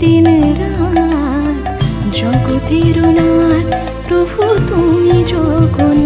দিন রাত জগতের নাথ প্রভু তুমি জগন্নাথ।